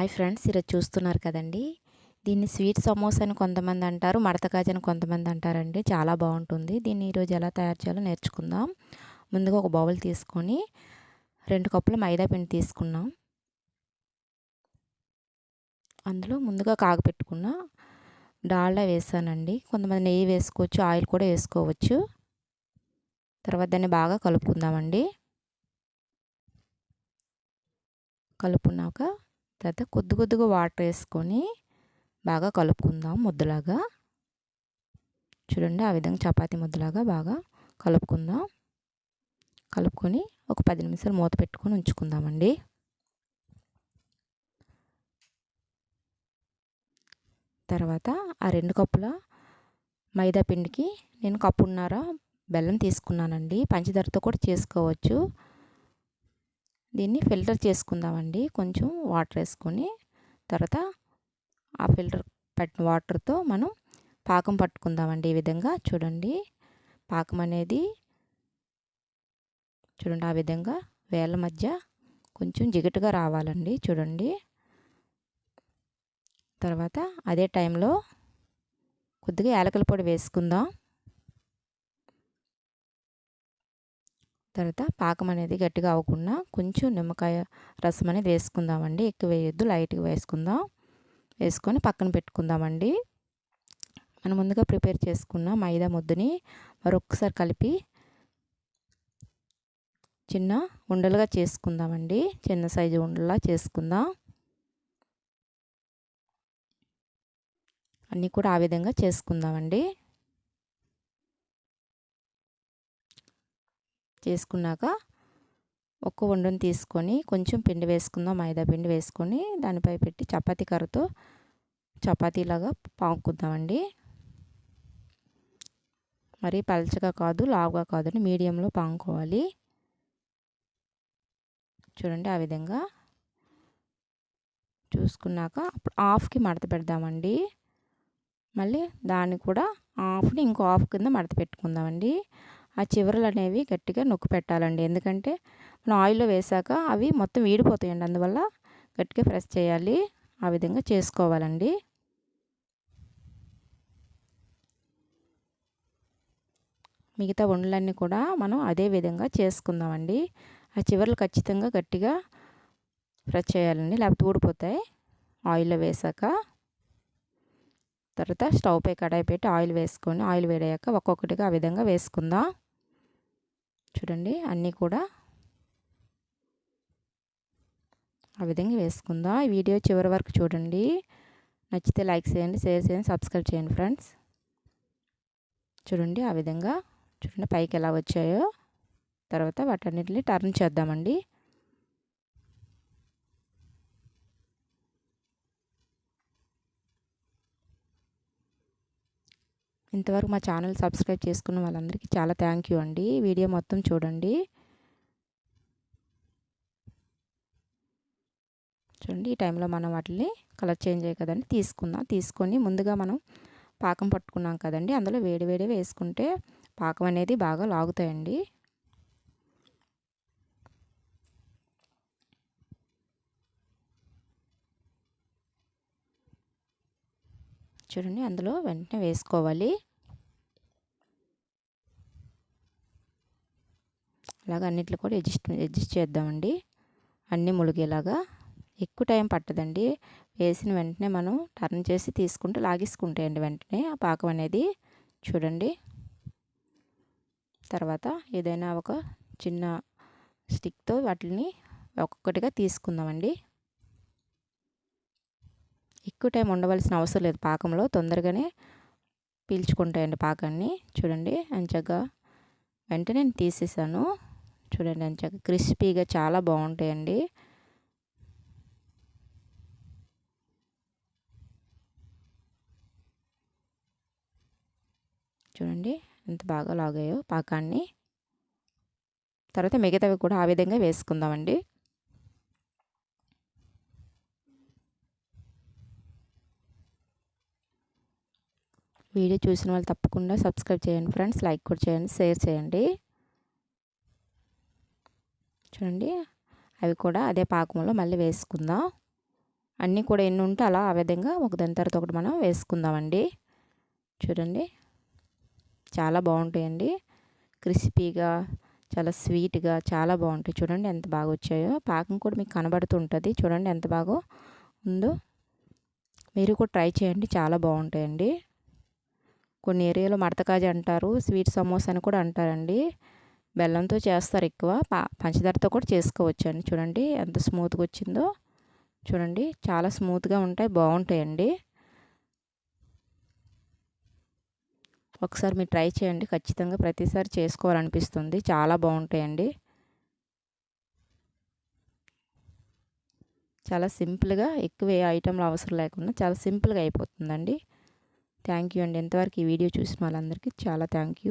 Hi friends ఈరోజు చూస్తున్నారు కదండి. దీన్ని స్వీట్ సమోసా అని కొంతమంది అంటారు మడత కాజు అని కొంతమంది అంటారండి. చాలా బాగుంటుంది. దీన్ని ఈరోజు ఎలా తయారు చేయాలో నేర్చుకుందాం. ముందుగా ఒక బౌల్ తీసుకొని రెండు కప్పుల మైదా పిండి తీసుకున్నాం. అందులో ముందుగా కాగపెట్టుకున్న డాల్డా వేసానండి. కొంతమంది నెయ్యి వేసుకోవచ్చు ఆయిల్ కూడా వేసుకోవచ్చు. తర్వాత దాన్ని బాగా కలుపుకుందామండి. కలుపుకున్నాక తర్వాత కొద్ది కొద్దిగా వాటర్ వేసుకొని బాగా కలుపుకుందాం ముద్దలాగా. చూడండి ఆ విధంగా చపాతి ముద్దలాగా బాగా కలుపుకుందాం. కలుపుకొని ఒక పది నిమిషాలు మూత పెట్టుకొని ఉంచుకుందామండి. తర్వాత ఆ రెండు కప్పుల మైదా పిండికి నేను కప్పున్నర బెల్లం తీసుకున్నానండి. పంచదారతో కూడా చేసుకోవచ్చు. దీన్ని ఫిల్టర్ చేసుకుందామండి. కొంచెం వాటర్ వేసుకొని తర్వాత ఆ ఫిల్టర్ పట్టిన వాటర్తో మనం పాకం పట్టుకుందామండి ఈ విధంగా. చూడండి. పాకం అనేది చూడండి ఆ విధంగా వేళ్ళ మధ్య కొంచెం జిగటుగా రావాలండి. చూడండి. తర్వాత అదే టైంలో కొద్దిగా యాలకల పొడి వేసుకుందాం. తర్వాత పాకం అనేది గట్టిగా అవ్వకుండా కొంచెం నిమ్మకాయ రసం అనేది వేసుకుందామండి. ఎక్కువ వేయొద్దు లైట్గా వేసుకుందాం. వేసుకొని పక్కన పెట్టుకుందామండి. మనం ముందుగా ప్రిపేర్ చేసుకున్న మైదా ముద్దని మరొకసారి కలిపి చిన్న ఉండలుగా చేసుకుందామండి. చిన్న సైజు ఉండలా చేసుకుందాం. అన్నీ కూడా ఆ విధంగా చేసుకుందామండి. చేసుకున్నాక ఒక్క వండని తీసుకొని కొంచెం పిండి వేసుకుందాం మైదా పిండి వేసుకొని దానిపై పెట్టి చపాతీ కర్రతో చపాతీలాగా పాముకుందామండి మరి పలచగా కాదు లావుగా కాదండి మీడియంలో పాముకోవాలి చూడండి ఆ విధంగా చూసుకున్నాక అప్పుడు హాఫ్కి మడత పెడదామండి. మళ్ళీ దాన్ని కూడా హాఫ్ని ఇంకో హాఫ్ కింద మడత పెట్టుకుందామండి. ఆ చివరలు అనేవి గట్టిగా నొక్కి పెట్టాలండి. ఎందుకంటే మనం ఆయిల్లో వేసాక అవి మొత్తం వీడిపోతాయండి అందువల్ల గట్టిగా ప్రెస్ చేయాలి. ఆ విధంగా చేసుకోవాలండి. మిగతా వండలన్నీ కూడా మనం అదే విధంగా చేసుకుందామండి. ఆ చివరలు ఖచ్చితంగా గట్టిగా ప్రెస్ చేయాలండి. లేకపోతే ఊడిపోతాయి. ఆయిల్లో వేసాక తర్వాత స్టవ్ పై కడాయి పెట్టి ఆయిల్ వేసుకొని ఆయిల్ వేడయ్యాక ఒక్కొక్కటిగా ఆ విధంగా వేసుకుందాం. చూడండి అన్నీ కూడా ఆ విధంగా వేసుకుందాం. ఈ వీడియో చివరి వరకు చూడండి. నచ్చితే లైక్ చేయండి షేర్ చేయండి సబ్స్క్రైబ్ చేయండి ఫ్రెండ్స్. చూడండి ఆ విధంగా చూడండి పైకి ఎలా వచ్చాయో. తర్వాత వాటన్నిటిని టర్న్ చేద్దామండి. ఇంతవరకు మా ఛానల్ సబ్స్క్రైబ్ చేసుకున్న వాళ్ళందరికీ చాలా థ్యాంక్ యూ అండి. వీడియో మొత్తం చూడండి. చూడండి ఈ టైంలో మనం వాటిని కలర్ చేంజ్ అయ్యి కదండి. తీసుకుందాం. తీసుకొని ముందుగా మనం పాకం పట్టుకున్నాం కదండి. అందులో వేడి వేడి వేసుకుంటే పాకం అనేది బాగా లాగుతాయండి. చూడండి అందులో వెంటనే వేసుకోవాలి. అలాగ అన్నిట్లో కూడా అడ్జస్ట్ అడ్జస్ట్ చేద్దామండి. అన్నీ ములిగేలాగా. ఎక్కువ టైం పట్టదండి. వేసిన వెంటనే మనం టర్న్ చేసి తీసుకుంటూ లాగేసుకుంటాయండి వెంటనే ఆ పాకం అనేది. చూడండి. తర్వాత ఏదైనా ఒక చిన్న స్టిక్తో వాటిని ఒక్కొక్కటిగా తీసుకుందామండి. ఎక్కువ టైం ఉండవలసిన అవసరం లేదు పాకంలో. తొందరగానే పీల్చుకుంటాయండి పాకాన్ని. చూడండి అంచగా వెంటనే నేను తీసేసాను. చూడండి అంచగా క్రిస్పీగా చాలా బాగుంటాయండి. చూడండి ఎంత బాగా లాగాయో పాకాన్ని. తర్వాత మిగతావి కూడా ఆ విధంగా వేసుకుందామండి. వీడియో చూసిన వాళ్ళు తప్పకుండా సబ్స్క్రైబ్ చేయండి ఫ్రెండ్స్ లైక్ కూడా చేయండి షేర్ చేయండి. చూడండి అవి కూడా అదే పాకంలో మళ్ళీ వేసుకుందాం. అన్నీ కూడా ఎన్ని ఉంటే అలా ఆ విధంగా ఒక దాని తర్వాత ఒకటి మనం వేసుకుందామండి. చూడండి చాలా బాగుంటాయండి. క్రిస్పీగా చాలా స్వీట్గా చాలా బాగుంటాయి. చూడండి ఎంత బాగా వచ్చాయో. పాకం కూడా మీకు కనబడుతుంటుంది చూడండి ఎంత బాగా ఉందో. మీరు కూడా ట్రై చేయండి చాలా బాగుంటాయండి. కొన్ని ఏరియాలో మడతకాజ అంటారు స్వీట్ సమోసా అని కూడా అంటారండి. బెల్లంతో చేస్తారు ఎక్కువ పంచదారతో కూడా చేసుకోవచ్చు అండి చూడండి ఎంత స్మూత్గా వచ్చిందో. చూడండి చాలా స్మూత్గా ఉంటాయి బాగుంటాయండి. ఒకసారి మీరు ట్రై చేయండి ఖచ్చితంగా ప్రతిసారి చేసుకోవాలనిపిస్తుంది చాలా బాగుంటాయండి. చాలా సింపుల్గా ఎక్కువ ఏ ఐటెంలు అవసరం లేకుండా చాలా సింపుల్గా అయిపోతుందండి. థ్యాంక్ యూ అండి. ఎంతవరకు ఈ వీడియో చూసిన వాళ్ళందరికీ చాలా థ్యాంక్ యూ.